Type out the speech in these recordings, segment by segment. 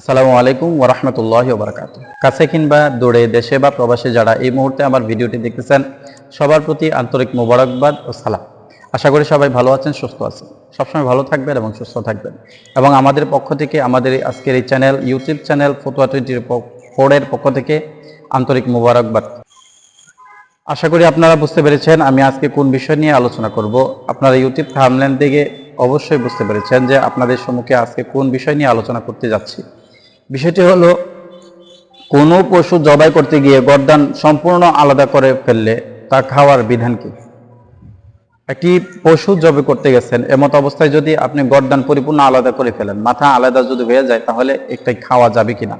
আসসালামু আলাইকুম ওরহমতুল্লাহ বারকাত কাছে কিংবা দূরে দেশে বা প্রবাসে যারা এই মুহূর্তে আমার ভিডিওটি দেখতেছেন, সবার প্রতি আন্তরিক মোবারকবাদ ও সালাম। আশা করি সবাই ভালো আছেন, সুস্থ আছেন। সবসময় ভালো থাকবেন এবং সুস্থ থাকবেন। এবং আমাদের পক্ষ থেকে, আমাদের আজকের এই চ্যানেল, ইউটিউব চ্যানেল ফতুয়া টোয়েন্টির ফোরের পক্ষ থেকে আন্তরিক মোবারকবাদ। আশা করি আপনারা বুঝতে পেরেছেন আমি আজকে কোন বিষয় নিয়ে আলোচনা করব। আপনারা ইউটিউব থামলেন থেকে অবশ্যই বুঝতে পেরেছেন যে আপনাদের সম্মুখে আজকে কোন বিষয় নিয়ে আলোচনা করতে যাচ্ছি। বিষয়টি হলো, কোনো পশু জবাই করতে গিয়ে গরদান সম্পূর্ণ আলাদা করে ফেললে তা খাওয়ার বিধান কি? একটি পশু জবে করতে গেছেন, এমত অবস্থায় যদি আপনি গরদান পরিপূর্ণ আলাদা করে ফেলেন, মাথা আলাদা যদি হয়ে যায়, তাহলে একটাই খাওয়া যাবে কিনা?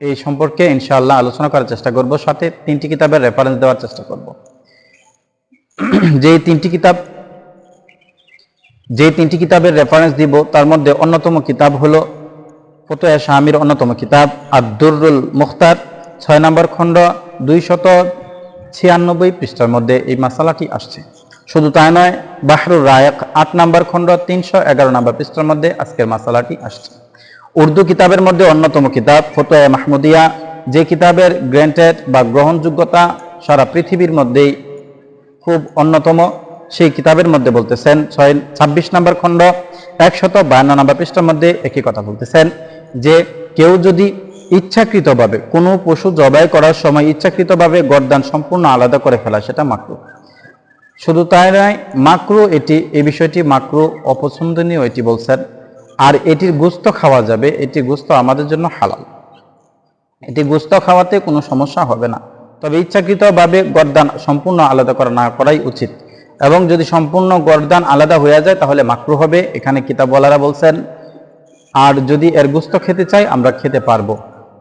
এই সম্পর্কে ইনশাআল্লাহ আলোচনা করার চেষ্টা করব, সাথে তিনটি কিতাবের রেফারেন্স দেওয়ার চেষ্টা করব। যে তিনটি কিতাব যে তিনটি কিতাবের রেফারেন্স দিব, তার মধ্যে অন্যতম কিতাব হলো ফতোয়া শামির অন্যতম কিতাব? আব্দুরুল মুখতার, ছয় নম্বর খণ্ড দুই শত ছিয়ানব্বই পৃষ্ঠার মধ্যে এই মাসালাটি আসছে। শুধু তাই নয়, বাহরুর রায়ক, আট নম্বর খণ্ড, তিনশো এগারো নম্বর পৃষ্ঠার মধ্যে আজকের মাসালাটি আসছে। উর্দু কিতাবের মধ্যে অন্যতম কিতাব, ফতোয়া মাহমুদিয়া, যে কিতাবের গ্র্যান্টেড বা গ্রহণযোগ্যতা সারা পৃথিবীর মধ্যেই খুব অন্যতম, সেই কিতাবের মধ্যে বলতেছেন, ছয়, ছাব্বিশ নম্বর খণ্ড, একশত বায়ান্ন নম্বর পৃষ্ঠার মধ্যে একই কথা বলতেছেন যে কেউ যদি ইচ্ছাকৃতভাবে কোনো পশু জবাই করার সময় ইচ্ছাকৃতভাবে গরদান সম্পূর্ণ আলাদা করে ফেলা, সেটা মাকরু। শুধু তাই নয়, মাকরু এটি, এই বিষয়টি মাকরু অপছন্দনীয় এটি বলছেন। আর এটির গুস্ত খাওয়া যাবে, এটি গুস্ত আমাদের জন্য হালাল। এটি গুস্ত খাওয়াতে কোনো সমস্যা হবে না। তবে ইচ্ছাকৃতভাবে গরদান সম্পূর্ণ আলাদা করা না করাই উচিত। এবং যদি সম্পূর্ণ গরদান আলাদা হয়ে যায়, তাহলে মাকরু হবে। এখানে কিতাবওয়ালারা বলছেন আর যদি এর গুস্ত খেতে চাই, আমরা খেতে পারব।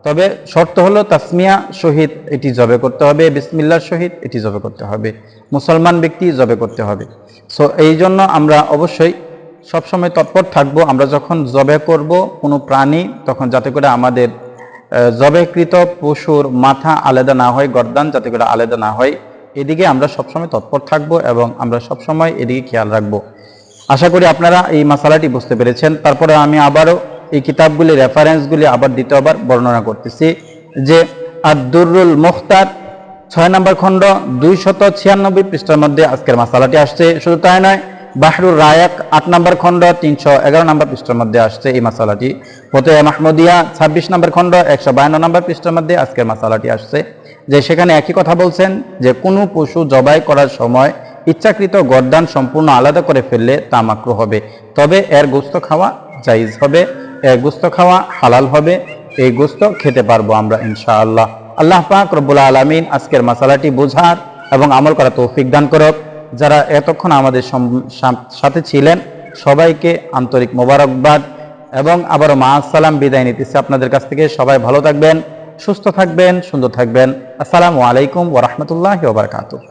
তবে শর্ত হলো, তাসমিয়া শহীদ এটি জবে করতে হবে বিসমিল্লার শহীদ এটি জবে করতে হবে, মুসলমান ব্যক্তি জবে করতে হবে। সো এই জন্য আমরা অবশ্যই সবসময় তৎপর থাকব, আমরা যখন জবে করব কোনো প্রাণী, তখন যাতে করে আমাদের জবেকৃত পশুর মাথা আলাদা না হয়, গর্দান যাতে করে আলাদা না হয়, এদিকে আমরা সবসময় তৎপর থাকব এবং আমরা সবসময় এদিকে খেয়াল রাখব। আশা করি আপনারা এই মশালাটি বুঝতে পেরেছেন। তারপরে আমি আবারও এই কিতাবগুলি রেফারেন্সগুলি আবার দ্বিতীয়বার বর্ণনা করতেছি যে আব্দুরুল মুখতার ছয় নম্বর খণ্ড দুই শত ছিয়ানব্বই পৃষ্ঠার মধ্যে আজকের মশালাটি আসছে। শুধু তাই নয়, বাহরুর রায়াক আট নম্বর খণ্ড তিনশো এগারো নম্বর পৃষ্ঠার মধ্যে আসছে এই মশালাটি ফতেয়া মাহমুদিয়া ছাব্বিশ নম্বর খণ্ড একশো বায়ান্ন নম্বর পৃষ্ঠার মধ্যে আজকের মশালাটি আসছে। যে সেখানে একই কথা বলছেন যে কোনো পশু জবাই করার সময় ইচ্ছাকৃত গরদান সম্পূর্ণ আলাদা করে ফেললে তা মাকরু হবে। তবে এর গোস্ত খাওয়া জাইজ হবে, এর গোস্ত খাওয়া হালাল হবে, এই গোস্ত খেতে পারব আমরা ইনশাআল্লাহ। আল্লাহ পাক রব্বুল আলমিন আজকের মশালাটি বোঝার এবং আমল করা তৌফিক দান করক। যারা এতক্ষণ আমাদের সাথে ছিলেন, সবাইকে আন্তরিক মোবারকবাদ এবং আবারও মা আসসালাম বিদায় নিতেছি আপনাদের কাছ থেকে। সবাই ভালো থাকবেন, সুস্থ থাকবেন, সুন্দর থাকবেন। আসসালামু আলাইকুম ওরহমতুল্লাহ ওবরকাতুহ